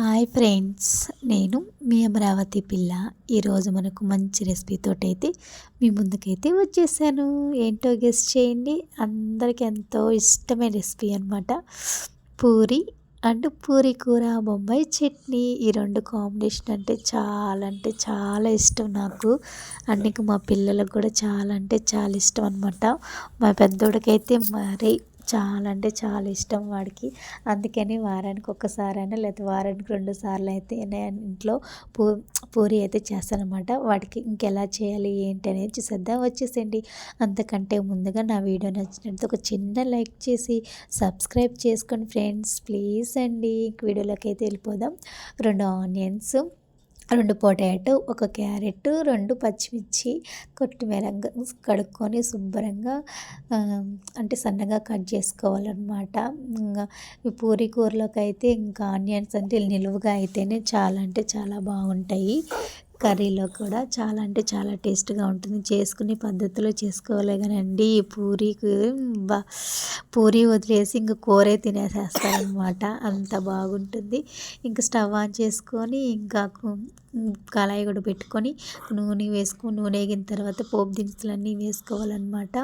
Hi friends నేను మీ అమరావతి పిల్ల. ఈరోజు మనకు మంచి రెసిపీతో అయితే మీ ముందుకైతే వచ్చేసాను. ఏంటో గెస్ట్ చేయండి. అందరికీ ఎంతో ఇష్టమైన రెసిపీ అనమాట పూరి అండ్ పూరి కూర బొంబాయి చట్నీ. ఈ రెండు కాంబినేషన్ అంటే చాలా అంటే చాలా ఇష్టం నాకు. అండ్ మా పిల్లలకు కూడా చాలా అంటే చాలా ఇష్టం అనమాట మా పెద్దోడికైతే మరీ చాలా అంటే చాలా ఇష్టం వాడికి. అందుకని వారానికి ఒక్కసారైనా లేదా వారానికి రెండు సార్లు అయితే నేను ఇంట్లో పూ పూరి అయితే చేస్తానమాట వాడికి ఇంకెలా చేయాలి ఏంటి అనేది చూసేద్దాం. వచ్చేసేయండి. అంతకంటే ముందుగా నా వీడియో నచ్చినట్టు ఒక చిన్న లైక్ చేసి సబ్స్క్రైబ్ చేసుకోండి ఫ్రెండ్స్. ప్లీజ్ అండి. వీడియోలోకి అయితే వెళ్ళిపోదాం. రెండు ఆనియన్స్ రెండు పొటాటో ఒక క్యారెట్ రెండు పచ్చిమిర్చి కొత్తిమీరంగా కడుక్కొని శుభ్రంగా అంటే సన్నగా కట్ చేసుకోవాలన్నమాట. ఈ పూరి కూరలోకి అయితే ఇంకా ఆనియన్స్ అంటే నిలువుగా అయితేనే చాలా అంటే చాలా బాగుంటాయి. కర్రీలో కూడా చాలా అంటే చాలా టేస్ట్గా ఉంటుంది. చేసుకునే పద్ధతిలో చేసుకోవాలి కానండి. ఈ పూరీకి బా పూరీ వదిలేసి ఇంక కూరే తినేసేస్తారనమాట అంత బాగుంటుంది. ఇంకా స్టవ్ ఆన్ చేసుకొని ఇంకా కళాయి కూడా పెట్టుకొని నూనె వేసుకొని నూనె వేగిన తర్వాత పోపు దినుసులన్నీ వేసుకోవాలన్నమాట.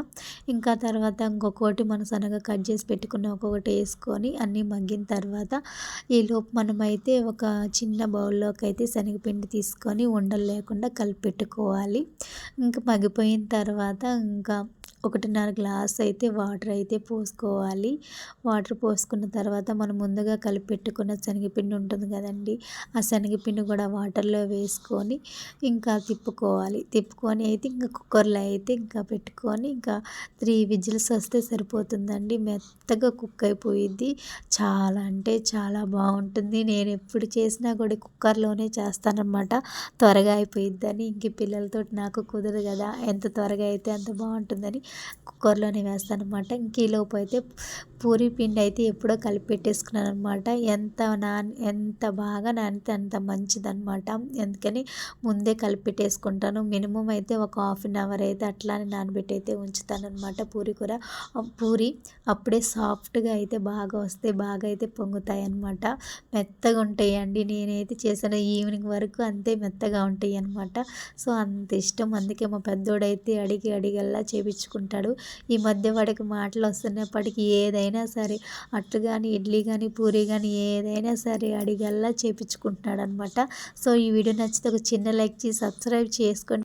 ఇంకా తర్వాత ఇంకొకటి మనం సన్నగా కట్ చేసి పెట్టుకున్న ఒక్కొక్కటి వేసుకొని అన్నీ మగ్గిన తర్వాత ఈలోపు మనమైతే ఒక చిన్న బౌల్లోకి అయితే శనగపిండి తీసుకొని ఉండలు లేకుండా కలిపి పెట్టుకోవాలి ఇంకా మగ్గిపోయిన తర్వాత ఇంకా ఒకటిన్నర గ్లాస్ అయితే వాటర్ అయితే పోసుకోవాలి. వాటర్ పోసుకున్న తర్వాత మనం ముందుగా కలిపి పెట్టుకున్న శనగపిండి ఉంటుంది కదండి ఆ శనగపిండి కూడా వాటర్లో వేసుకొని ఇంకా తిప్పుకోవాలి. తిప్పుకొని అయితే ఇంకా కుక్కర్లో అయితే ఇంకా పెట్టుకొని ఇంకా త్రీ విజిల్స్ వస్తే సరిపోతుందండి. మెత్తగా కుక్ అయిపోయిద్ది. చాలా అంటే చాలా బాగుంటుంది. నేను ఎప్పుడు చేసినా కూడా కుక్కర్లోనే చేస్తానన్నమాట. త్వరగా అయిపోయిద్దని. ఇంక పిల్లలతో నాకు కుదరదు కదా. ఎంత త్వరగా అయితే అంత బాగుంటుందని కుక్కర్లోనే వేస్తాను అనమాట ఇంకీలోపు అయితే పూరి పిండి అయితే ఎప్పుడో కలిపి పెట్టేసుకున్నాను అనమాట ఎంత నాన్ ఎంత బాగా నానితే అంత మంచిదనమాట అందుకని ముందే కలిపి పెట్టేసుకుంటాను. మినిమం అయితే ఒక హాఫ్ అన్ అవర్ అయితే అట్లానే నానబెట్టి అయితే ఉంచుతాను అనమాట పూరి కూర. పూరి అప్పుడే సాఫ్ట్గా అయితే బాగా వస్తే బాగా అయితే పొంగుతాయి అనమాట మెత్తగా ఉంటాయి అండి నేనైతే చేసిన ఈవినింగ్ వరకు అంతే మెత్తగా ఉంటాయి అనమాట సో అంత ఇష్టం. అందుకే మా పెద్దోడైతే అడిగి అడిగల్లా ఉంటాడు ఈ మధ్య వాడికి మాటలు వస్తున్నప్పటికీ ఏదైనా సరే అట్లు కానీ ఇడ్లీ కానీ పూరి కానీ ఏదైనా సరే అడిగల్లా చేపించుకుంటున్నాడు అనమాట సో ఈ వీడియో నచ్చితే ఒక చిన్న లైక్ చేసి సబ్స్క్రైబ్ చేసుకోండి.